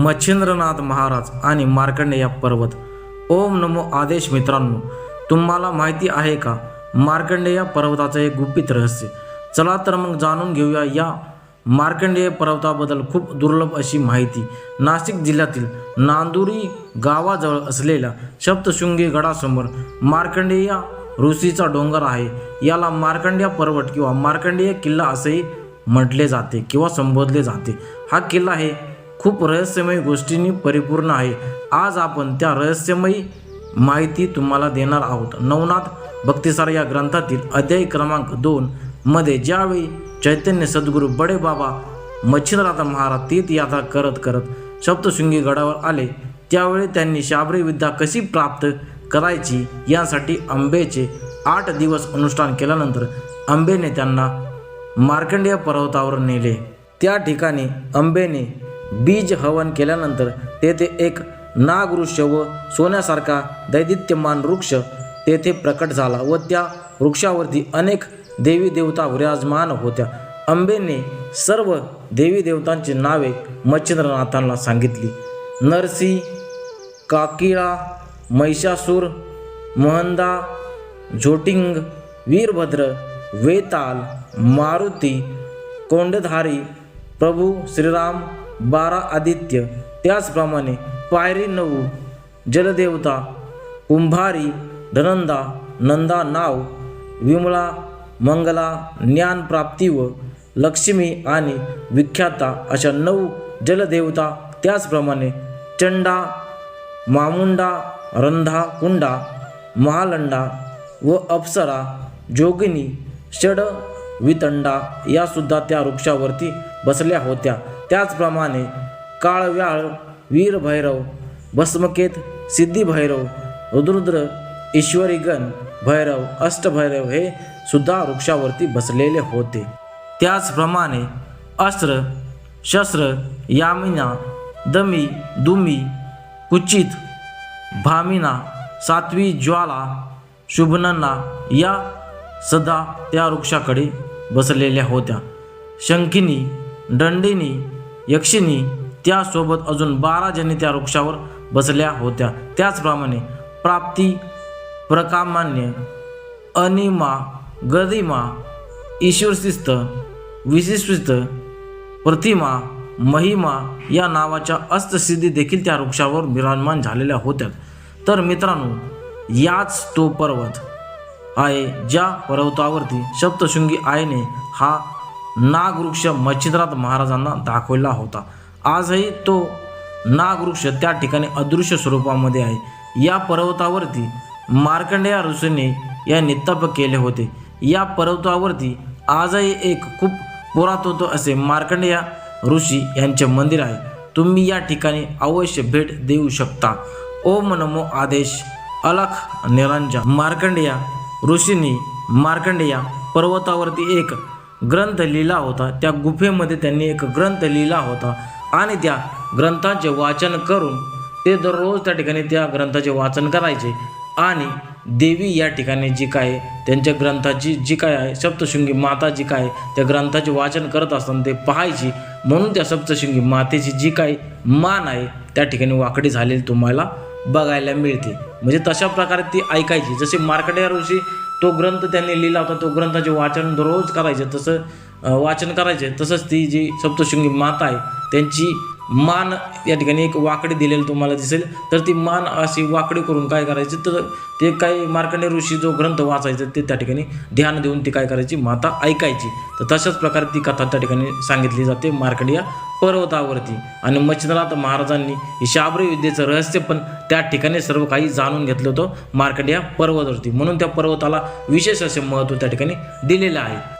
मच्छिंद्रनाथ महाराज आणि मार्कंडेय पर्वत. ओम नमो आदेश मित्रांनो तुम्हाला माहिती आहे का? मार्कंडेय पर्वताचं एक गुपित रहस्य. चला तर मग जाणून घेऊया या मार्कंडेय पर्वताबद्दल खूप दुर्लभ अशी माहिती. नाशिक जिल्ह्यातील नांदुरी गावाजवळ असलेल्या सप्तशृंगी गडासमोर मार्कंडेय ऋषीचा डोंगर आहे. याला मार्कंडेय पर्वत किंवा मार्कंडेय किल्ला असेही म्हटले जाते किंवा संबोधले जाते. हा किल्ला हे खूप रहस्यमय गोष्टींनी परिपूर्ण आहे. आज आपण त्या रहस्यमयी माहिती तुम्हाला देणार आहोत. नवनाथ भक्तिसार या ग्रंथातील अध्याय क्रमांक दोन मध्ये ज्यावेळी चैतन्य सद्गुरू बडे बाबा मच्छिंद्रनाथ महाराज तीर्थयात्रा करत करत सप्तशृंगी गडावर आले त्यावेळी त्यांनी शाबरी विद्या कशी प्राप्त करायची यासाठी आंबेचे आठ दिवस अनुष्ठान केल्यानंतर आंबेने त्यांना मार्कंडेय पर्वतावर नेले. त्या ठिकाणी अंबेने बीज हवन केल्यानंतर तेथे एक नागवृक्ष व सोन्यासारखा दैदित्यमान वृक्ष तेथे प्रकट झाला व त्या वृक्षावरती अनेक देवी देवता विराजमान होत्या. अंबेने सर्व देवी देवतांची नावे मच्छिंद्रनाथांना सांगितली. नरसी काकिळा महिषासूर महंदा झोटिंग वीरभद्र वेताल मारुती कोंडधारी प्रभू श्रीराम बारा आदित्य. त्याचप्रमाणे पायरी नऊ जलदेवता कुंभारी धनंदा नंदा नाव विमला मंगला ज्ञानप्राप्ती व लक्ष्मी आणि विख्याता अशा नऊ जलदेवता. त्याचप्रमाणे चंडा मामुंडा रंधा कुंडा महालंडा व अप्सरा जोगिनी षड वितंडा यासुद्धा त्या वृक्षावरती बसल्या होत्या. त्याचप्रमाणे काळव्याळ वीरभैरव भस्मकेत सिद्धिभैरव रुद्रुद्र ईश्वरीगण भैरव अष्टभैरव हे सुद्धा वृक्षावरती बसलेले होते. त्याचप्रमाणे अस्त्र शस्त्र यामिना दमी दुमी कुचित भामिना सात्वी ज्वाला शुभनन्ना या सदा त्या वृक्षाकडे बसलेल्या होत्या. शंकिनी दंडिनी यक्षिणी त्यासोबत अजून बारा जणी त्या वृक्षावर बसल्या होत्या. त्याचप्रमाणे प्राप्ती प्रकामान्य अनिमा गदिमा ईश्वरशिस्त विशिष्ट प्रतिमा महिमा या नावाच्या अस्तसिद्धी देखील त्या वृक्षावर विराजमान झालेल्या होत्या. तर मित्रांनो याच तो पर्वत आहे ज्या पर्वतावरती सप्तशृंगी आईने हा नागवृक्ष मच्छिंद्रनाथ महाराजांना दाखवला होता. आजही तो नागवृक्ष त्या ठिकाणी अदृश्य स्वरूपामध्ये आहे. या पर्वतावरती मार्कंडेया ऋषीने या तप केले होते. या पर्वतावरती आजही एक खूप पुरातत्व असे मार्कंडेय ऋषी यांचे मंदिर आहे. तुम्ही या ठिकाणी अवश्य भेट देऊ शकता. ओम नमो आदेश. अलख निरंजन. मार्कंडेया ऋषींनी मार्कंडेया पर्वतावरती एक ग्रंथ लिहिला होता. त्या गुफेमध्ये त्यांनी एक ग्रंथ लिहिला होता आणि त्या ग्रंथाचे वाचन करून ते दररोज त्या ठिकाणी त्या ग्रंथाचे वाचन करायचे. आणि देवी या ठिकाणी जी काय त्यांच्या ग्रंथाची जी काय आहे सप्तशृंगी माता जी काय त्या ग्रंथाचे वाचन करत असताना ते पाहायची. म्हणून त्या सप्तशृंगी मातेची जी काही मान आहे त्या ठिकाणी वाकडी झालेली तुम्हाला बघायला मिळते. म्हणजे तशा प्रकारे ती ऐकायची. जसे मार्कड्या ऋषी तो ग्रंथ त्यांनी लिहिला होता तो ग्रंथाचे वाचन दररोज करायचे तसं वाचन करायचे तसंच ती जी सप्तशृंगी माता आहे त्यांची मान या ठिकाणी एक वाकडी दिलेलं तुम्हाला दिसेल. तर ती मान अशी वाकडी करून काय करायची? तर ते काही मार्कंडे ऋषी जो ग्रंथ वाचायचा ते त्या ठिकाणी ध्यान देऊन ती काय करायची? माता ऐकायची. तर तशाच प्रकारे ती कथा त्या ठिकाणी सांगितली जाते मार्कंडिया पर्वतावरती. आणि मच्छिंद्रनाथ महाराजांनी ही शाबरी विद्येचं रहस्य पण त्या ठिकाणी सर्व काही जाणून घेतलं होतं मार्कंडिया पर्वतावरती. म्हणून त्या पर्वताला विशेष असे महत्त्व त्या ठिकाणी दिलेलं आहे.